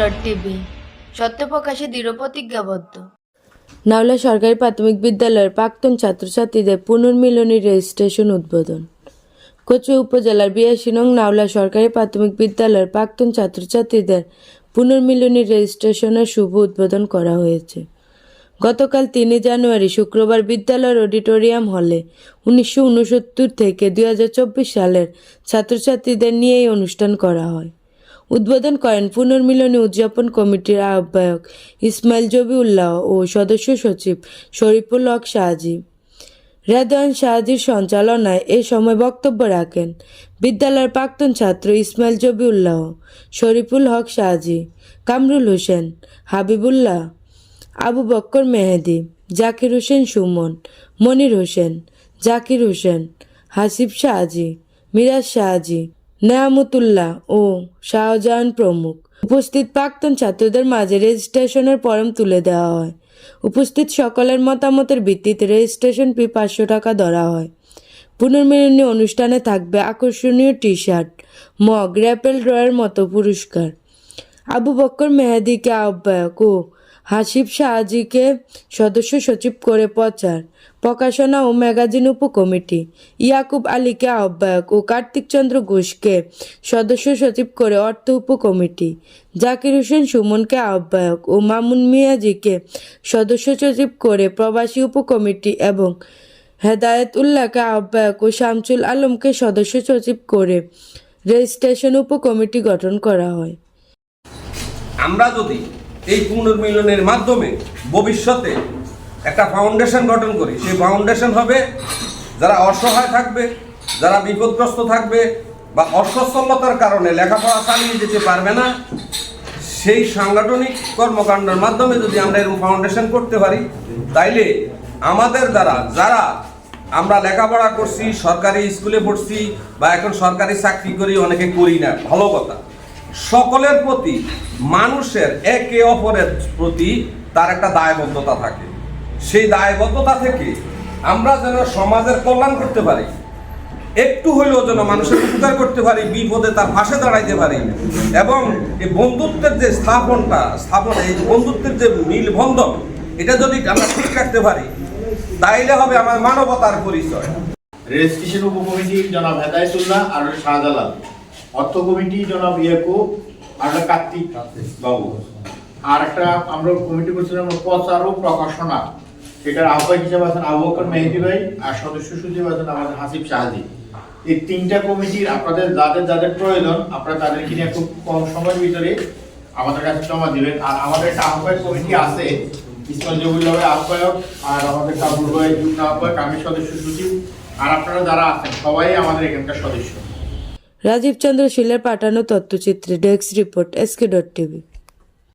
Dot TV, সত্য প্রকাশে দৃঢ় প্রতিজ্ঞাবদ্ধ। নাওলা সরকারি প্রাথমিক বিদ্যালয়ের প্রাক্তন ছাত্রছাত্রীদের পুনর্মিলনী রেজিস্ট্রেশন উদ্বোধন। কচুয়া উপজেলার বিয়াশী নং নাওলা সরকারি প্রাথমিক বিদ্যালয়ের প্রাক্তন ছাত্রছাত্রীদের পুনর্মিলনী রেজিস্ট্রেশনের শুভ উদ্বোধন করা হয়েছে। গতকাল তিনই জানুয়ারি শুক্রবার বিদ্যালয়ের অডিটোরিয়াম হলে উনিশশো উনসত্তর থেকে দুই হাজার চব্বিশ সালের ছাত্রছাত্রীদের নিয়ে এই অনুষ্ঠান করা হয়। উদ্বোধন করেন পুনর্মিলনী উদযাপন কমিটির আহ্বায়ক ইসমাইল জবিউল্লাহ ও সদস্য সচিব শরীফুল হক শাহজি। রেদওয়ান শাহজির সঞ্চালনায় এ সময় বক্তব্য রাখেন বিদ্যালয়ের প্রাক্তন ছাত্র ইসমাইল জবিউল্লাহ, শরীফুল হক শাহজি, কামরুল হোসেন, হাবিবুল্লাহ, আবু বক্কর মেহেদি, জাকির হোসেন সুমন, মনির হোসেন, জাকির হোসেন, হাসিব শাহজি, মিরাজ শাহজি নেয়ামতুল্লাহ ও শাহজাহান প্রমুখ। উপস্থিত প্রাক্তন ছাত্রদের মাঝে রেজিস্ট্রেশনের ফর্ম তুলে দেওয়া হয়। উপস্থিত সকলের মতামতের ভিত্তিতে রেজিস্ট্রেশন ফি পাঁচশো টাকা ধরা হয়। পুনর্মিলনী অনুষ্ঠানে থাকবে আকর্ষণীয় টি শার্ট মগ, র্যাপেল ড্রয়ের মতো পুরস্কার। আবু বক্কর মেহেদিকে আহ্বায়ক ও হাসিব শাহজিকে সদস্য সচিব করে প্রচার, প্রকাশনা ও ম্যাগাজিন উপকমিটি। ইয়াকুব আলীকে আহ্বায়ক ও কার্তিক চন্দ্র ঘোষকে সদস্য সচিব করে অর্থ উপকমিটি। জাকির হোসেন সুমনকে আহ্বায়ক ও মামুন মিয়াজিকে সদস্য সচিব করে প্রবাসী উপকমিটি এবং হেদায়েত উল্লাহকে আহ্বায়ক ও শামসুল আলমকে সদস্য সচিব করে রেজিস্ট্রেশন উপকমিটি গঠন করা হয়। আমরা যদি এই পুনর্মিলনের মাধ্যমে ভবিষ্যতে একটা ফাউন্ডেশন গঠন করি। সেই ফাউন্ডেশন হবে যারা অসহায় থাকবে, যারা বিপদগ্রস্ত থাকবে বা অসচ্ছলতার কারণে লেখাপড়া চালিয়ে যেতে পারবে না, সেই সাংগঠনিক কর্মকাণ্ডের মাধ্যমে যদি আমরা এরকম ফাউন্ডেশন করতে পারি, তাইলে আমাদের দ্বারা যারা আমরা লেখাপড়া করছি, সরকারি স্কুলে পড়ছি বা এখন সরকারি চাকরি করি, অনেকে করি না, ভালো কথা। সকলের প্রতি, মানুষের একে অপরের প্রতি তার একটা দায়বদ্ধতা থাকে। সেই দায়বদ্ধতা থেকে আমরা যেন সমাজের কল্যাণ করতে পারি। একটু হইলেও যেন মানুষের উপকার করতে পারি, বিপদে তার পাশে দাঁড়াইতে পারি। এবং এই বন্ধুত্বের যে স্থাপনটা, স্থাপন, এই বন্ধুত্বের যে মিলবন্ধন, এটা যদি আমরা ঠিক রাখতে পারি, তাইলে হবে আমার মানবতার পরিচয়। রেজিস্ট্রেশন উপকমিটি জনাব হেদায়তুল্লাহ আর শাহজালাল। অর্থ কমিটি জনাব ইয়াকুব, আর কার্তিক বাবু। আর একটা আমরা কমিটি করছিলাম প্রচার ও প্রকাশনা। সেটার আহ্বায়ক হিসেবে আছেন আবু মেহেদি ভাই, আর সদস্য সচিব আছেন আমাদের হাসিব শাহাজি। এই তিনটা কমিটির আপনাদের যাদের যাদের প্রয়োজন, আপনারা তাদেরকে নিয়ে খুব কম সময়ের ভিতরে আমাদের কাছে জমা দিবেন। আর আমাদের একটা আহ্বায়ক কমিটি আছে, ইসমাইল জবুল্লাহ ভাই আহ্বায়ক, আর আমাদের কাবুল ভাই, যুগ্ম আহ্বায়ক, আমি সদস্য সচিব। আর আপনারা যারা আছেন, সবাই আমাদের এখানকার সদস্য। রাজীব চন্দ্র শিলের পাঠানো তথ্যচিত্রে desk report SK dot TV.